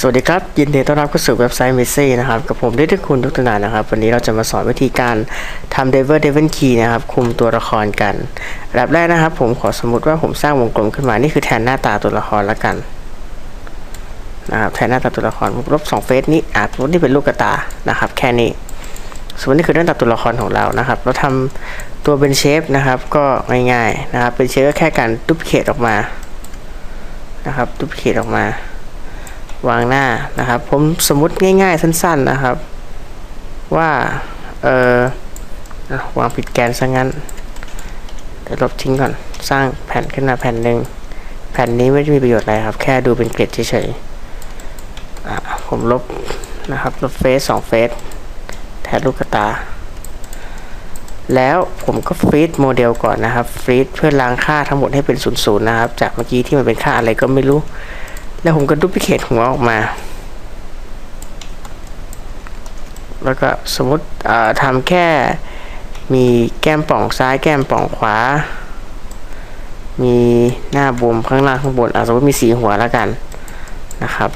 สวัสดีครับ ยินดีต้อนรับเข้าสู่เว็บไซต์ m มซี่นะครับ กับผมด้ทุกคุณทุกทนานนะครับ วันนี้เราจะมาสอนวิธีการทำ d e v i l Devil Key นะครับ คุมตัวละครกันอับแรกนะครับ ผมขอสมมติว่าผมสร้างวงกลมขึ้นมา นี่คือแทนหน้าตาตัวละครล้วกันนะครับแทนหน้าตาตัวละครลบสองเฟซนี้อะสมมตินี่เป็นลูกกระตานะครับ แค่นี้สมมตินี่คือหน้าตาตัวละครของเรานะครับ เราทำตัวเป็นเชฟนะครับ ก็ง่ายๆนะครับเป็นเชฟก็แค่การดุปเคตออกมานะครับดุปเคตออกมา วางหน้านะครับ ผมสมมุติง่าย ๆ สั้น ๆนะครับ ว่าเอออะวางผิดแกนซะงั้นลบทิ้งก่อนสร้างแผ่นขึ้นมาแผ่นหนึ่งแผ่นนี้ไม่ได้มีประโยชน์อะไรครับ แค่ดูเป็นเกร็ดเฉยๆผมลบนะครับลบเฟซสองเฟซแทนลูกกระตา แล้วผมก็ฟรีดโมเดลก่อนนะครับฟรีดเพื่อล้างค่าทั้งหมดให้เป็นศูนย์ศูนย์นะครับ จากเมื่อกี้ที่มันเป็นค่าอะไรก็ไม่รู้ แล้วผมก็ดูพิเคทหัวออกมา แล้วก็สมมติทำแค่มีแก้มป่องซ้ายแก้มป่องขวา มีหน้าบวมข้างล่างข้างบนสมมติมีสีหัวแล้วกันนะครับ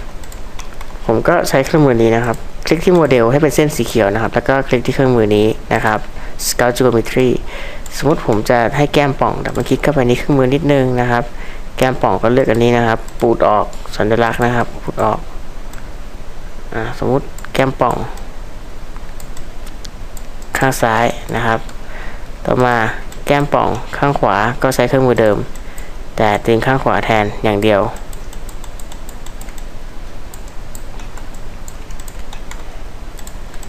ผมก็ใช้เครื่องมือนี้นะครับ คลิกที่โมเดลให้เป็นเส้นสีเขียวนะครับ แล้วก็คลิกที่เครื่องมือนี้นะครับ Scout Geometry สมมติผมจะให้แก้มป่องแต่มันคลิกเข้าไปในเครื่องมือนิดนึงนะครับ แก้มป่องก็เลือกอันนี้นะครับ ปูดออกสัญลักษณ์นะครับ ปูดออกอ่าสมมุติแก้มป่อง ข้างซ้ายนะครับ ต่อมาแก้มป่องข้างขวาก็ใช้เครื่องมือเดิม แต่ตึงข้างขวาแทนอย่างเดียว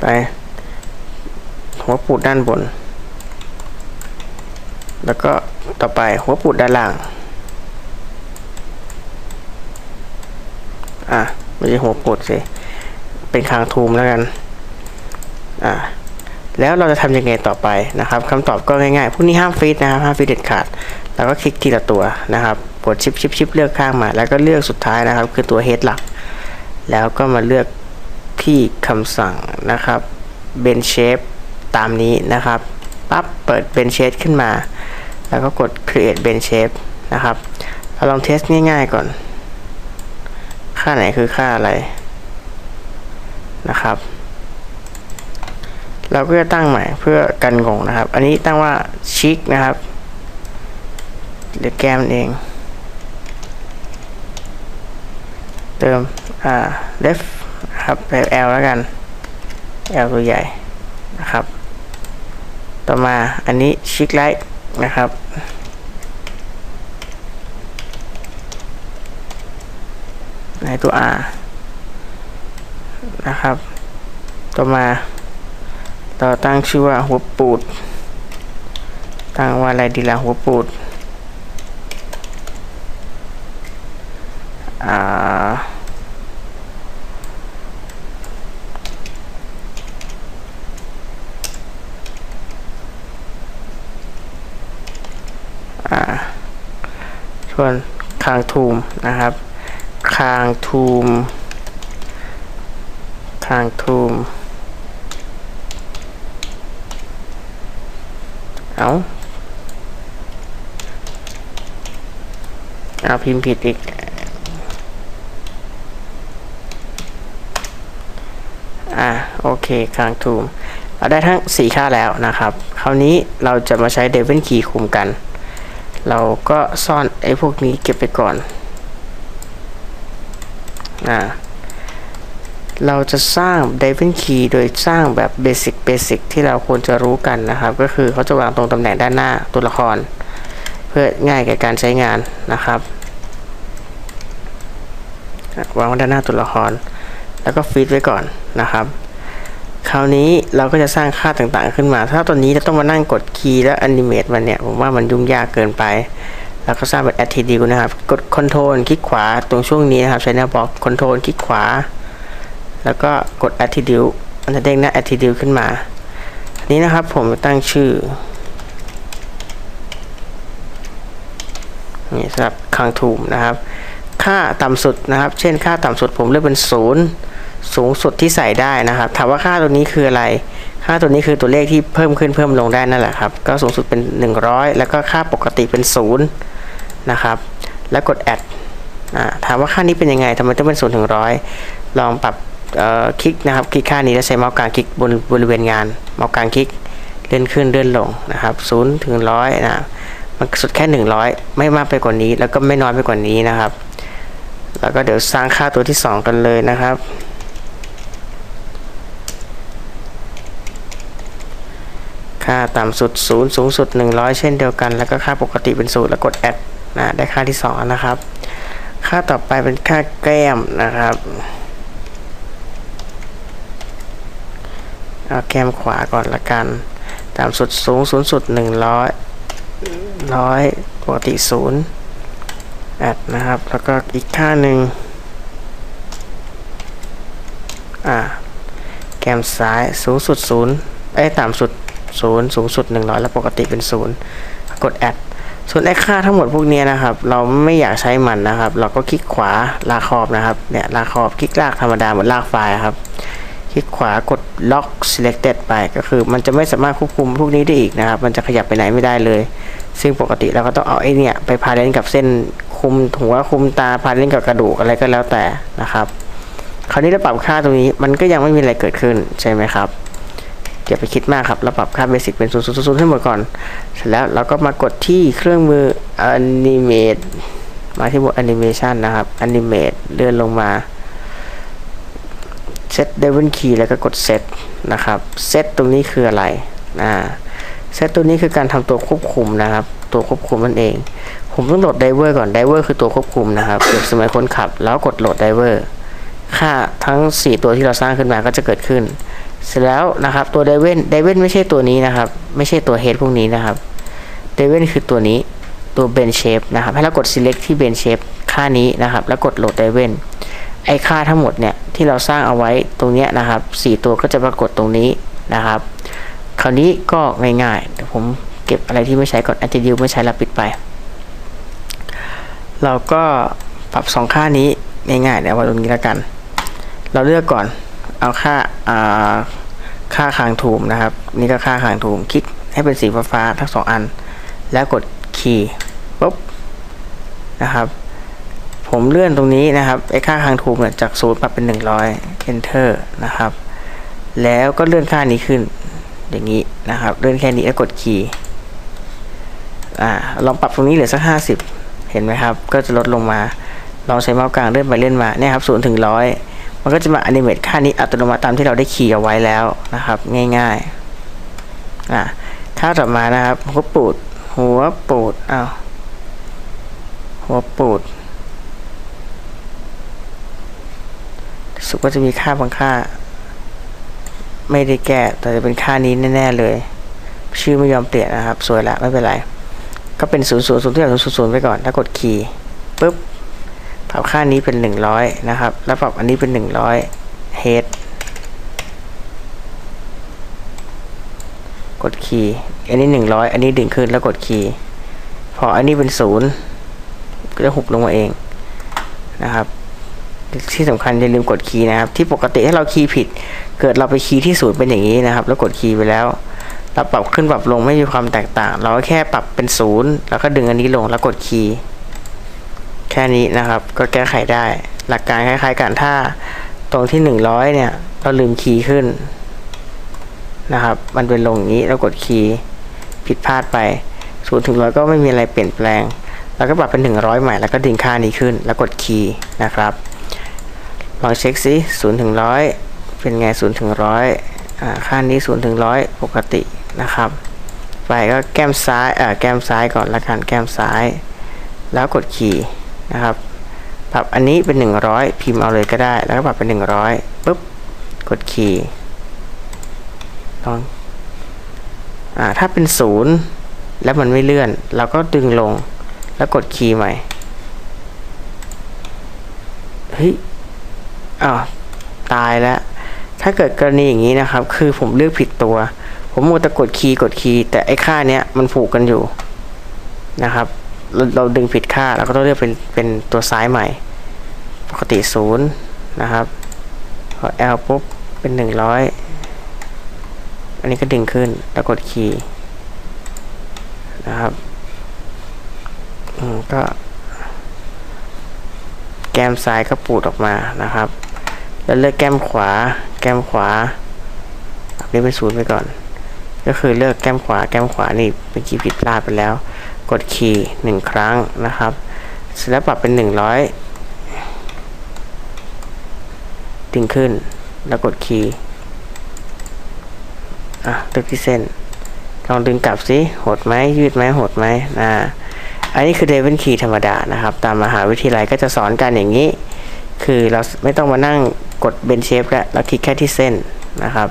ไปหัวปูดด้านบน แล้วก็ต่อไปหัวปูดด้านล่าง อะไม่ใช่หัวปูดสิเป็นคางทูมแล้วกันอะแล้วเราจะทำยังไงต่อไปนะครับคำตอบก็ง่ายๆพวกนี้ห้ามฟีดนะครับห้ามฟีดเด็ดขาดแล้วก็คลิกทีละตัวนะครับกดชิปชิปชิปเลือกข้างมา แล้วก็เลือกสุดท้ายนะครับ คือตัวเฮดหลัก แล้วก็มาเลือกที่คำสั่งนะครับ ben shape ตามนี้นะครับปั๊บเปิด ben shape ขึ้นมา แล้วก็กด create ben shape นะครับเราลองเทสง่ายๆก่อน ค่าไหนคือค่าอะไรนะครับ เราก็จะตั้งใหม่เพื่อกันงงนะครับ อันนี้ตั้งว่าชิคนะครับหรือแก้มเอง เติม อ่า left ครับแบบ L แล้วกัน L ตัวใหญ่นะครับ ต่อมาอันนี้ชิคไลท์นะครับ ในตัว R นะครับ ต่อมา เราตั้งชื่อว่าหัวปูด ตั้งว่าอะไรดีละหัวปูดอ่าอ่าส่วนคางทูมนะครับางทูมคางทูมเอาเอาพิมพ์ผิดอีกอ่าโอเคคางทูมเราได้ทั้ง 4 ค่าแล้วนะครับ คราวนี้เราจะมาใช้ Devil Key คุมกัน เราก็ซ่อนไอ้พวกนี้เก็บไปก่อน อ่าเราจะสร้าง Devil Key โดยสร้างแบบเบสิกเบสิกที่เราควรจะรู้กันนะครับ ก็คือเขาจะวางตรงตำแหน่งด้านหน้าตัวละคร เพื่อง่ายแก่การใช้งานนะครับ วางไว้ด้านหน้าตัวละคร แล้วก็ฟีดไว้ก่อนนะครับ คราวนี้เราก็จะสร้างค่าต่างๆขึ้นมา ถ้าตอนนี้จะต้องมานั่งกดคีย์แล้วแอนิเมตมันเนี่ยผมว่ามันยุ่งยากเกินไป แล้วก็สร้างเป็น attribute นะครับ กด Ctrl คลิกขวาตรงช่วงนี้นะครับใช้หน้าบล็อก Ctrl คลิกขวา แล้วก็กด attribute มันจะเด้งหน้า attribute ขึ้นมาอันนี้นะครับผมตั้งชื่อนี่สำหรับคังทูมนะครับ ค่าต่ำสุดนะครับ เช่นค่าต่ำสุดผมเลือกเป็นศูนย์สูงสุดที่ใส่ได้นะครับ ถามว่าค่าตัวนี้คืออะไร ค่าตัวนี้คือตัวเลขที่เพิ่มขึ้นเพิ่มลงได้นั่นแหละครับ ก็สูงสุดเป็น 100 แล้วก็ค่าปกติเป็น0 นะครับ แล้วกด add อ่าถามว่าค่านี้เป็นยังไงทำไมต้องเป็น0ถึง100ลองปรับคลิกนะครับ คลิกค่านี้แล้วใช้เมาส์กลางคลิกบนบริเวณงาน เมาส์กลางคลิกเลื่อนขึ้นเลื่อนลงนะครับศูนย์ถึงร้อยนะ มันสุดแค่หนึ่งร้อยไม่มากไปกว่านี้ แล้วก็ไม่น้อยไปกว่านี้นะครับ แล้วก็เดี๋ยวสร้างค่าตัวที่สองกันเลยนะครับ ค่าต่ำสุด 0 สูงสุด 100 เช่นเดียวกัน แล้วก็ค่าปกติเป็น0แล้วกด add นะได้ค่าที่ 2 นะครับ ค่าต่อไปเป็นค่าแก้มนะครับเอาแก้มขวาก่อนละกันต่ำสุดสูงสูงสุด 100 100ปกติ0 add นะครับ แล้วก็อีกค่าหนึ่งอ่าแก้มซ้ายสูงสุด0เอ้ยต่ำสุด0สูงสุด 100 แล้วปกติเป็น 0 กด add ส่วนไอ้ค่าทั้งหมดพวกนี้นะครับ เราไม่อยากใช้มันนะครับ เราก็คลิกขวาลากขอบนะครับเนี่ยลากขอบคลิกลากธรรมดาเหมือนลากไฟล์ครับคลิกขวากด lock selected ไปก็คือ มันจะไม่สามารถควบคุมพวกนี้ได้อีกนะครับ มันจะขยับไปไหนไม่ได้เลย ซึ่งปกติเราก็ต้องเอาไอ้เนี่ยไปพาเลนกับเส้นคุมหัวคุมตาพาเลนกับกระดูกอะไรก็แล้วแต่นะครับ คราวนี้เราปรับค่าตรงนี้มันก็ยังไม่มีอะไรเกิดขึ้นใช่ไหมครับ อย่าไปคิดมากครับเราปรับค่าเบสิกเป็น0 0 0 0ให้หมดก่อน เสร็จแล้วเราก็มากดที่เครื่องมือ Animate มาที่บท Animation นะครับ Animate เลื่อนลงมา Set Devil Key แล้วก็กด Set นะครับ Set ตรงนี้คืออะไรอ่า Set ตัวนี้คือการทำตัวควบคุมนะครับ ตัวควบคุมนั่นเอง ผมต้องโหลดไดเวอร์ก่อนไดเวอร์คือตัวควบคุมนะครับเปรียบเสมือนคนขับ แล้วกดโหลดไดเวอร์ค่าทั้ง 4 ตัวที่เราสร้างขึ้นมาก็จะเกิดขึ้น เสร็จแล้วนะครับตัวไดเวนไดเวนไม่ใช่ตัวนี้นะครับ ไม่ใช่ตัวเฮดพวกนี้นะครับไดเวนคือตัวนี้ตัวเบนเชฟนะครับให้เรากด select ที่เบนเชฟค่านี้นะครับ แล้วกดโหลดไดเวนไอค่าทั้งหมดเนี่ยที่เราสร้างเอาไว้ตรงเนี้ยนะครับ 4 ตัวก็จะปรากฏตรงนี้นะครับ คราวนี้ก็ง่ายๆเดี๋ยวผมเก็บอะไรที่ไม่ใช้ก่อน attribute ไม่ใช้แล้วปิดไป เราก็ปรับสองค่านี้ง่ายๆเดี๋ยวว่าตรงนี้แล้วกัน เราเลือกก่อน เอาค่าค่าคางทูมนะครับ นี่ก็ค่าคางทูมคลิกให้เป็นสีฟ้าๆทั้งสองอัน แล้วกดคีย์ปุ๊บนะครับ ผมเลื่อนตรงนี้นะครับไอ้ค่าคางทูมเนี่ยจากศูนย์ปรับเป็น100 enter นะครับ แล้วก็เลื่อนค่านี้ขึ้น อย่างนี้นะครับ เลื่อนแค่นี้แล้วกดคีย์อ่าลองปรับตรงนี้เหลือสัก 50 เห็นไหมครับ ก็จะลดลงมาลองใช้เมาส์กลางเลื่อนไปเลื่อนมาเนี่ยครับศูนย์ถึงร้อย มันก็จะมาอนิเมตค่านี้อัตโนมัติตามที่เราได้คีย์เอาไว้แล้วนะครับ ง่ายๆอะค่าต่อมานะครับหัวปูด หัวปูดอ้าวหัวปูดสึกว่าจะมีค่าบางค่า ไม่ได้แก้แต่จะเป็นค่านี้แน่ๆเลย ชื่อไม่ยอมเปลี่ยนนะครับ สวยละไม่เป็นไร ก็เป็นศูนย์ศูนย์ศูนย์ที่เราศูนย์ศูนย์ไปก่อนแล้วกดคีย์ปุ๊บ ปรับค่านี้เป็น 100 นะครับ แล้วปรับอันนี้เป็น 100 head กดคีย์อันนี้ 100 อันนี้ดึงขึ้นแล้วกดคีย์พออันนี้เป็น0ก็จะหุบลงมาเองนะครับ ที่สำคัญอย่าลืมกดคีย์นะครับ ที่ปกติถ้าเราคีย์ผิด เกิดเราไปคีย์ที่ศูนย์เป็นอย่างนี้นะครับ แล้วกดคีย์ไปแล้วเราปรับขึ้นปรับลงไม่มีความแตกต่าง เราก็แค่ปรับเป็นศูนย์แล้วก็ดึงอันนี้ลงแล้วกดคีย์ แค่นี้นะครับ ก็แก้ไขได้ หลักการคล้ายๆกันถ้าตรงที่ 100 เนี่ย เราลืมคีย์ขึ้นนะครับ มันเป็นลงนี้เรากดคีย์ผิดพลาดไป0ูนย์ถึงร้อยก็ไม่มีอะไรเปลี่ยนแปลง แล้วก็ปรับเป็น 100 ใหม่ แล้วก็ดึงค่านี้ขึ้น แล้วกดคีย์นะครับลองเช็คซิศูนย์ถึงร้อยเป็นไงศูนย์ถึงร้อยค่านี้ศูนย์ถึงร้อยปกตินะครับ ไปก็แก้มซ้ายอ่าแก้มซ้ายก่อนละกันแก้มซ้าย แล้วกดคีย์ นะครับ ปรับอันนี้เป็น 100 พิมพ์เอาเลยก็ได้ แล้วก็ปรับเป็น 100ปุ๊บ กดคีย์ลองอ่าถ้าเป็น 0 แล้วมันไม่เลื่อน เราก็ดึงลงแล้วกดคีย์ใหม่ เฮ้ยอ้าวตายแล้ว ถ้าเกิดกรณีอย่างนี้นะครับ คือผมเลือกผิดตัว ผมมัวแต่กดคีย์กดคีย์แต่ไอ้ค่าเนี้ยมันผูกกันอยู่นะครับ เราเราดึงผิดค่าเราก็ต้องเลือกเป็นเป็นตัวซ้ายใหม่ ปกติศูนย์นะครับพอ L ปุ๊บเป็นหนึ่งร้อยอันนี้ก็ดึงขึ้นแล้วกดคีย์นะครับอืมก็ แก้มซ้ายก็ปูดออกมานะครับ แล้วเลือกแก้มขวา แก้มขวาเรียกเป็นศูนย์ไปก่อน ก็คือเลือกแก้มขวา แก้มขวานี่เมื่อกี้ผิดพลาดไปแล้ว กดคีย์หนึ่งครั้งนะครับเสร็จแล้วปรับเป็นหนึ่งร้อยดึงขึ้นแล้วกดคีย์อะเลือกที่เส้น ลองดึงกลับสิหดไหมยืดไหมหดไหมอ่าอันนี้คือเดวินคีย์ธรรมดานะครับ ตามมหาวิทยาลัยก็จะสอนกันอย่างนี้ คือเราไม่ต้องมานั่งกดเบนเชฟแล้วเราคลิกแค่ที่เส้นนะครับ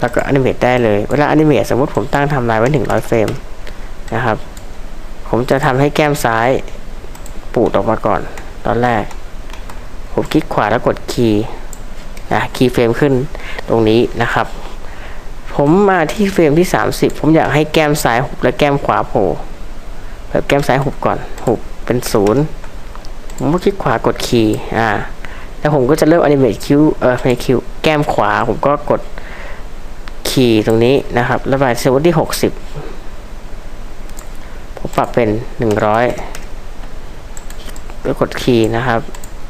แล้วก็อนิเมตได้เลย เวลาอนิเมตสมมติผมตั้งทำลายไว้ 100 เฟรม นะครับ ผมจะทำให้แก้มซ้ายปูดออกมาก่อน ตอนแรก ผมคลิกขวาแล้วกดคีย์นะคีย์เฟรมขึ้นตรงนี้นะครับ ผมมาที่เฟรมที่ 30 ผมอยากให้แก้มซ้ายหุบและแก้มขวาโผล่แบบแก้มซ้ายหุบก่อนหุบเป็นศูนย์ผมก็คลิกขวากดคีย์อ่าแล้วผมก็จะเริ่มอนิเมตคิ้วเออไม่คิ้วแก้มขวาผมก็กดคีย์ตรงนี้นะครับแล้วไปสมมติที่ 60 ผมปรับเป็น 100แล้วกดคีย์นะครับ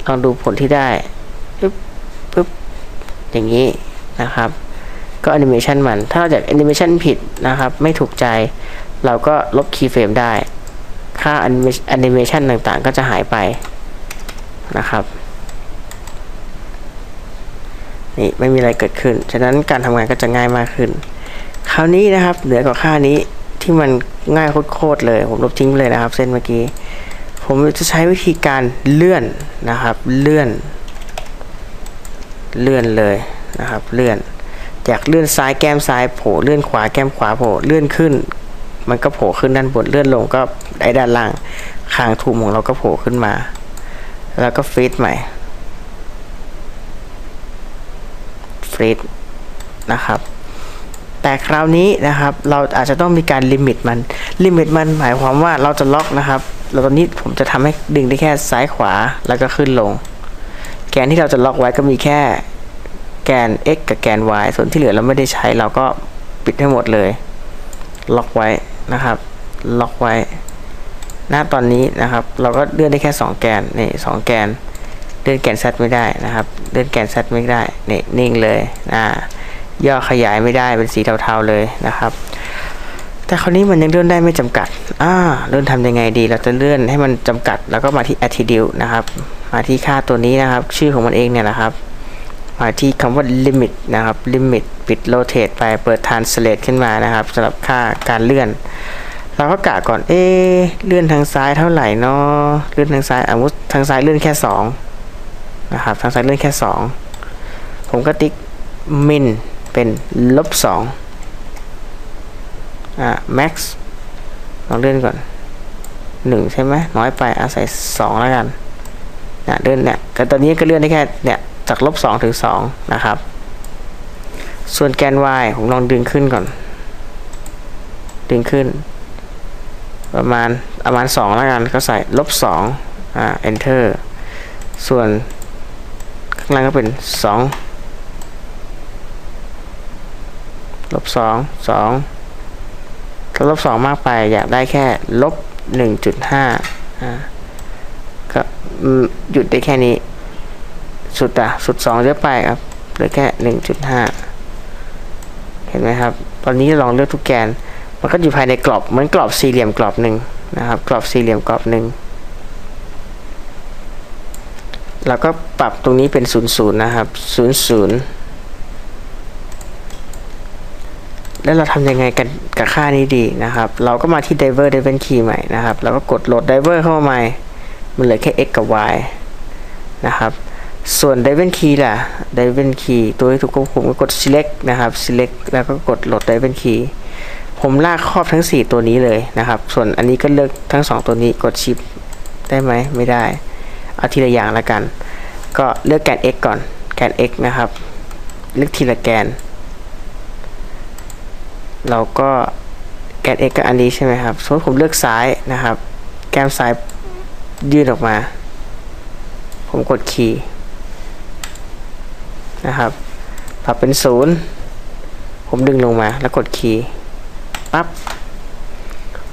ลองดูผลที่ได้ปึ๊บปึ๊บอย่างนี้นะครับ ก็แอนิเมชันมัน ถ้าเราจากแอนิเมชันผิดนะครับ ไม่ถูกใจ เราก็ลบคีย์เฟรมได้ ค่าแอนิเมชันต่างๆ ก็จะหายไปนะครับนี่ไม่มีอะไรเกิดขึ้น ฉะนั้นการทำงานก็จะง่ายมากขึ้น คราวนี้นะครับ เหนือกว่าค่านี้ ที่มันง่ายโคตรเลย ผมลบทิ้งไปเลยนะครับ เส้นเมื่อกี้ ผมจะใช้วิธีการเลื่อนนะครับ เลื่อน เลื่อนเลยนะครับ เลื่อน จากเลื่อนซ้ายแก้มซ้ายโผล่เลื่อนขวาแก้มขวาโผล่เลื่อนขึ้น มันก็โผล่ขึ้นด้านบนเลื่อนลงก็ไอ้ด้านล่างคางทุมของเราก็โผล่ขึ้นมา แล้วก็ฟรีดใหม่ฟรีดนะครับ แต่คราวนี้นะครับเราอาจจะต้องมีการลิมิตมัน ลิมิตมันหมายความว่าเราจะล็อกนะครับเราตอนนี้ผมจะทำให้ดึงได้แค่ซ้ายขวาแล้วก็ขึ้นลง แกนที่เราจะล็อกไว้ก็มีแค่แกน x กับแกน y ส่วนที่เหลือเราไม่ได้ใช้เราก็ปิดให้หมดเลย ล็อกไว้นะครับ ล็อกไว้ หน้าตอนนี้นะครับ เราก็เลื่อนได้แค่ 2 แกนนี่สแกน เลื่อนแกน z ไม่ได้นะครับ เลื่อนแกน z ไม่ได้นี่นิ่งเลยอ่า ย่อขยายไม่ได้เป็นสีเทาๆเลยนะครับ แต่คราวนี้มันยังเลื่อนได้ไม่จำกัดอ่าเลื่อนทำยังไงดี เราจะเลื่อนให้มันจำกัด แล้วก็มาที่ attribute นะครับ มาที่ค่าตัวนี้นะครับ ชื่อของมันเองเนี่ยนะครับ มาที่คำว่า limit นะครับ limit ปิด rotate ไปเปิด translate ขึ้นมานะครับสำหรับค่าการเลื่อนเราก็กะก่อน เอ เลื่อนทางซ้ายเท่าไหร่เนาะเลื่อนทางซ้ายสมมติทางซ้ายเลื่อนแค่2นะครับ ทางซ้ายเลื่อนแค่ 2 ผมก็ติ๊ก min เป็นลบ2อ่า max ลองเลื่อนก่อน 1 ใช่ไหมน้อยไปอาศัย 2 แล้วกันเนี่ยเลื่อนเนี่ยแต่ตอนนี้ก็เลื่อนได้แค่เนี่ยจากลบ2ถึง2นะครับ ส่วนแกน y ผมลองดึงขึ้นก่อน ดึงขึ้น ประมาณประมาณ 2 แล้วกันก็ใส่ลบ2อ่า enter ส่วนข้างล่างก็เป็น 2 ลบ2 2ถ้าลบ2มากไปอยากได้แค่ลบ1.5อ่าก็หยุดได้แค่นี้ สุดอะสุด2เยอะไปครับเหลือแค่1.5เห็นไหมครับ ตอนนี้ลองเลือกทุกแกน มันก็อยู่ภายในกรอบเหมือนกรอบสี่เหลี่ยมกรอบหนึ่งนะครับ กรอบสี่เหลี่ยมกรอบหนึ่งแล้วก็ปรับตรงนี้เป็น 00 นะครับ 00 แล้วเราทำยังไงกันกับค่านี้ดีนะครับ เราก็มาที่ diver driven key ใหม่นะครับแล้วก็กดโหลด diver เข้ามาใหม่ มันเหลือแค่ x กับ y นะครับ ส่วน driven key ล่ะ driven key ตัวที่ถูกควบคุมก็กด select นะครับ select แล้วก็กดโหลด driven key ผมลากครอบทั้ง 4 ตัวนี้เลยนะครับ ส่วนอันนี้ก็เลือกทั้ง 2 ตัวนี้กด shift ได้ไหมไม่ได้ เอาทีละอย่างละกัน ก็เลือกแกน x ก่อน แกน x นะครับ เลือกทีละแกน เราก็แกน x ก็อันนี้ใช่ไหมครับสมมติผมเลือกซ้ายนะครับ แก้มซ้ายยืดออกมา ผมกดคีย์นะครับปรับเป็นศูนย์ผมดึงลงมาแล้วกดคีย์ปั๊บ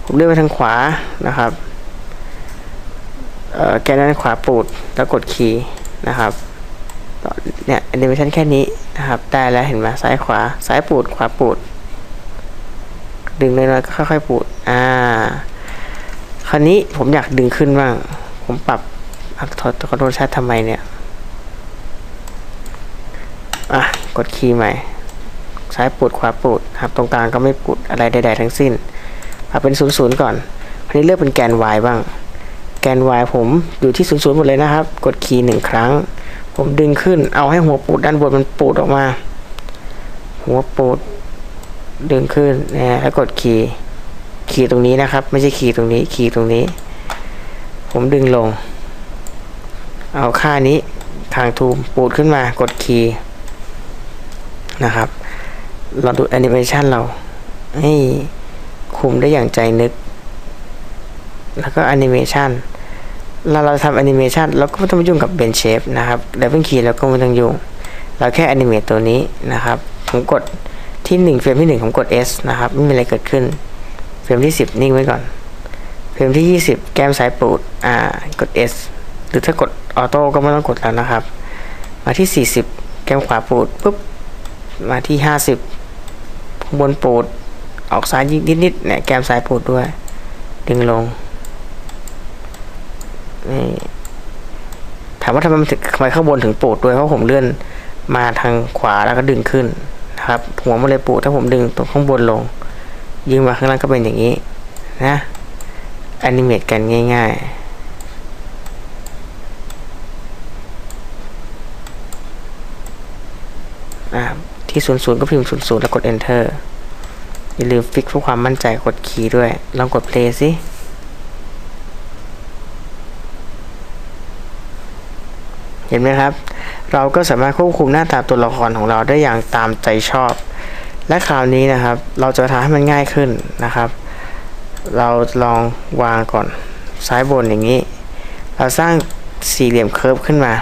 ผมเลื่อนไปทางขวานะครับแกนด้านขวาปูดแล้วกดคีย์นะครับเนี่ยแอนิเมชันแค่นี้นะครับได้แล้วเห็นไหมซ้ายขวาซ้ายปูดขวาปูด ดึงน้อยๆก็ค่อยๆปูดอ่า คราวนี้ผมอยากดึงขึ้นบ้าง ผมปรับอักษรขอโทษชาติทำไมเนี่ย อะ กดคีย์ใหม่ ซ้ายปูดขวาปูดครับ ตรงกลางก็ไม่ปูดอะไรใดๆทั้งสิ้นเอาเป็นศูนย์ศูนย์ก่อนคราวนี้เลือกเป็นแกน y บ้าง แกน y ผมอยู่ที่ศูนย์ศูนย์หมดเลยนะครับ กดคีย์หนึ่งครั้ง ผมดึงขึ้น เอาให้หัวปูดด้านบนมันปูดออกมา หัวปูด ดึงขึ้นนะแล้วกดคีย์คีย์ตรงนี้นะครับ ไม่ใช่คีย์ตรงนี้คีย์ตรงนี้ ผมดึงลง เอาค่านี้ทางทูมปูดขึ้นมากดคีย์นะครับเราดูแอนิเมชันเราให้คุมได้อย่างใจนึก แล้วก็แอนิเมชันเราเราทำแอนิเมชันเราก็ไม่ต้องยุ่งกับเบนเชฟนะครับดับเบิลคีย์เราก็ไม่ต้องยุ่ง เราแค่แอนิเมตตัวนี้นะครับ ผมกด ที่ 1 เฟรมที่ 1 ผมกด S นะครับ ไม่มีอะไรเกิดขึ้น เฟรมที่ 10 นิ่งไว้ก่อน เฟรมที่ 20 แก้มซ้ายปูดอ่ากด S หรือถ้ากดออโต้ก็ไม่ต้องกดแล้วนะครับ มาที่ 40 แก้มขวาปูดปุ๊บมาที่ 50ข้างบนปูด ออกซ้ายยิงนิดๆเนี่ยแก้มซ้ายปูดด้วย ดึงลงนี่ถามว่าทำไมถึงทำไมข้างบนถึงปูดด้วยเพราะผมเลื่อนมาทางขวาแล้วก็ดึงขึ้น นะครับหัวมันเลยปูถ้าผมดึงตรงข้างบนลงยิงมาข้างล่างก็เป็นอย่างนี้นะแอนิเมตกันง่าย ๆที่ศูนย์ศูนย์ก็พิมพ์ศูนย์ศูนย์แล้วกด enter อย่าลืมฟิกเพื่อความมั่นใจกดคีย์ด้วย ลองกด play สิ เห็นไหมครับ เราก็สามารถควบคุมหน้าตาตัวละครของเราได้อย่างตามใจชอบ และคราวนี้นะครับ เราจะทำให้มันง่ายขึ้นนะครับ เราลองวางก่อนซ้ายบนอย่างนี้ เราสร้างสี่เหลี่ยมเคิร์ฟขึ้นมา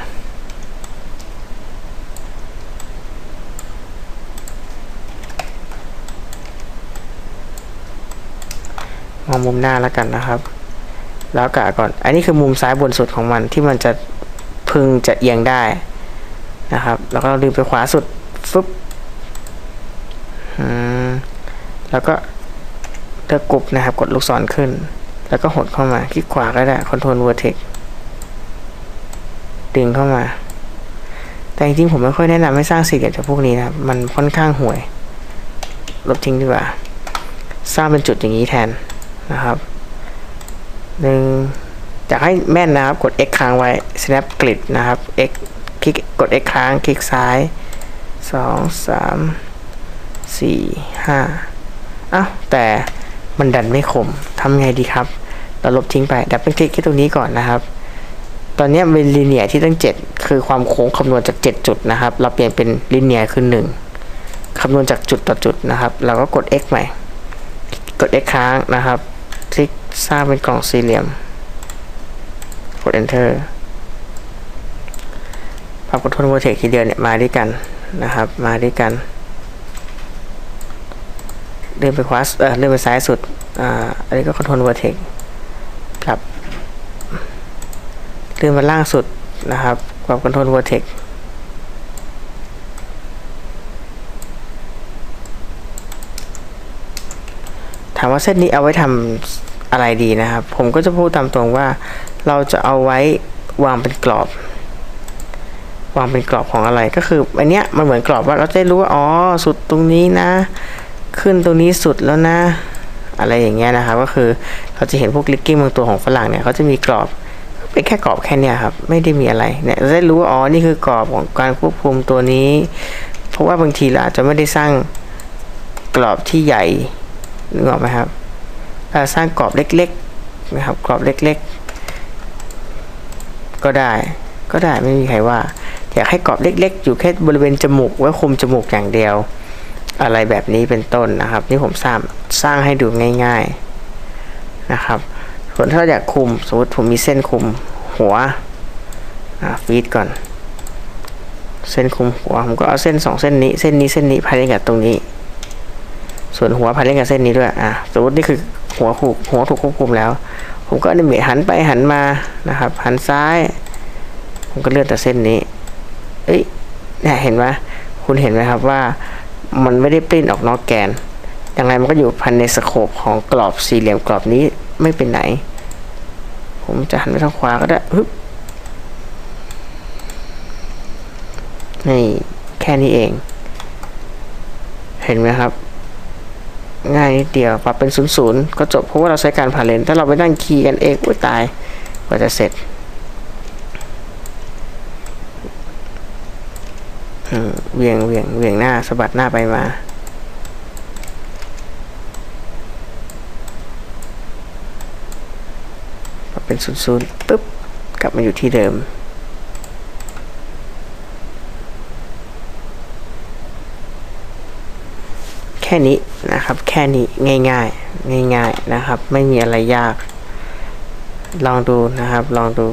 มองมุมหน้าแล้วกันนะครับ แล้วกะก่อน อันนี้คือมุมซ้ายบนสุดของมันที่มันจะ พึงจะเอียงได้นะครับ แล้วก็ดึงไปขวาสุดฟึบแล้วก็เลือกกรุ๊ปนะครับ กดลูกศรขึ้น แล้วก็หดเข้ามา คลิกขวาก็ได้ Ctrl Vertex ดึงเข้ามา แต่จริงๆผมไม่ค่อยแนะนำให้สร้างสี่เหลี่ยมจากพวกนี้นะครับ มันค่อนข้างห่วย ลบทิ้งดีกว่า สร้างเป็นจุดอย่างนี้แทนนะครับหนึ่ง อยากให้แม่นนะครับกด X ค้างไว้ snap grid นะครับ X คลิกกด X ค้างคลิกซ้ายสองสามสี่ห้าอ้าวแต่มันดันไม่คมทำไงดีครับ เราลบทิ้งไปดับเบิลคลิกที่ตรงนี้ก่อนนะครับ ตอนนี้เป็นลีเนียที่ตั้ง 7 คือความโค้งคำนวณจาก 7 จุดนะครับ เราเปลี่ยนเป็นลีเนียคือ 1คำนวณจากจุดต่อจุดนะครับ เราก็กด X ใหม่ กด X ค้างนะครับ คลิกสร้างเป็นกล่องสี่เหลี่ยม กด enter ปรับกดทน vertex ทีเดียวเนี่ยมาด้วยกันนะครับ มาด้วยกันเดินไปขวาเออเดินไปซ้ายสุด อ่า อันนี้ก็คอนโทรล vertex ครับเดินมาล่างสุดนะครับปรับคอนโทรล vertex ถามว่าเส้นนี้เอาไว้ทำอะไรดีนะครับ ผมก็จะพูดตามตรงว่า เราจะเอาไว้วางเป็นกรอบ วางเป็นกรอบของอะไรก็คืออันเนี้ยมันเหมือนกรอบว่าเราจะได้รู้ว่าอ๋อสุดตรงนี้นะ ขึ้นตรงนี้สุดแล้วนะ อะไรอย่างเงี้ยนะครับก็คือเราจะเห็นพวกลิกกิ้งบางตัวของฝรั่งเนี่ยเขาจะมีกรอบเป็นแค่กรอบแค่เนี้ยครับไม่ได้มีอะไรเนี่ยเราได้รู้ว่าอ๋อนี่คือกรอบของการควบคุมตัวนี้ เพราะว่าบางทีเราอาจจะไม่ได้สร้างกรอบที่ใหญ่นึกออกไหมครับเราสร้างกรอบเล็กๆนะครับกรอบเล็ก ๆ ก็ได้ ก็ได้ไม่มีใครว่า อยากให้กรอบเล็ก ๆ อยู่แค่บริเวณจมูกไว้คุมจมูกอย่างเดียว อะไรแบบนี้เป็นต้นนะครับนี่ผมสร้างสร้างให้ดูง่าย ๆนะครับ ส่วนถ้าเราอยากคุมสมมติผมมีเส้นคุมหัวฟีดก่อน เส้นคุมหัวผมก็เอาเส้นสองเส้นนี้เส้นนี้เส้นนี้พายเล่นกับตรงนี้ ส่วนหัวพายเล่นกับเส้นนี้ด้วยอะสมมตินี่คือหัวถูกหัวถูกควบคุมแล้ว ผมก็อนิเมตหันไปหันมานะครับ หันซ้าย ผมก็เลือกแต่เส้นนี้ เอ้ยเนี่ยเห็นไหมคุณเห็นไหมครับว่ามันไม่ได้ปริ้นออกนอกแกนยังไงมันก็อยู่ภายในสโคปของกรอบสี่เหลี่ยมกรอบนี้ไม่เป็นไหน ผมจะหันไปทางขวาก็ได้ฮึบนี่แค่นี้เอง เห็นไหมครับ ง่ายนิดเดียวปรับเป็นศูนย์ศูนย์ก็จบเพราะว่าเราใช้การผ่านเลนถ้าเราไปนั่งคีย์กันเองอุ้ยตายกว่าจะเสร็จอืมเวียงเวียงเวียงหน้าสะบัดหน้าไปมาปรับเป็นศูนย์ศูนย์ปุ๊บกลับมาอยู่ที่เดิม ค่นี้นะครับ แค่นี้ง่ายๆ ง่ายๆนะครับ ไม่มีอะไรยาก ลองดูนะครับ ลองดู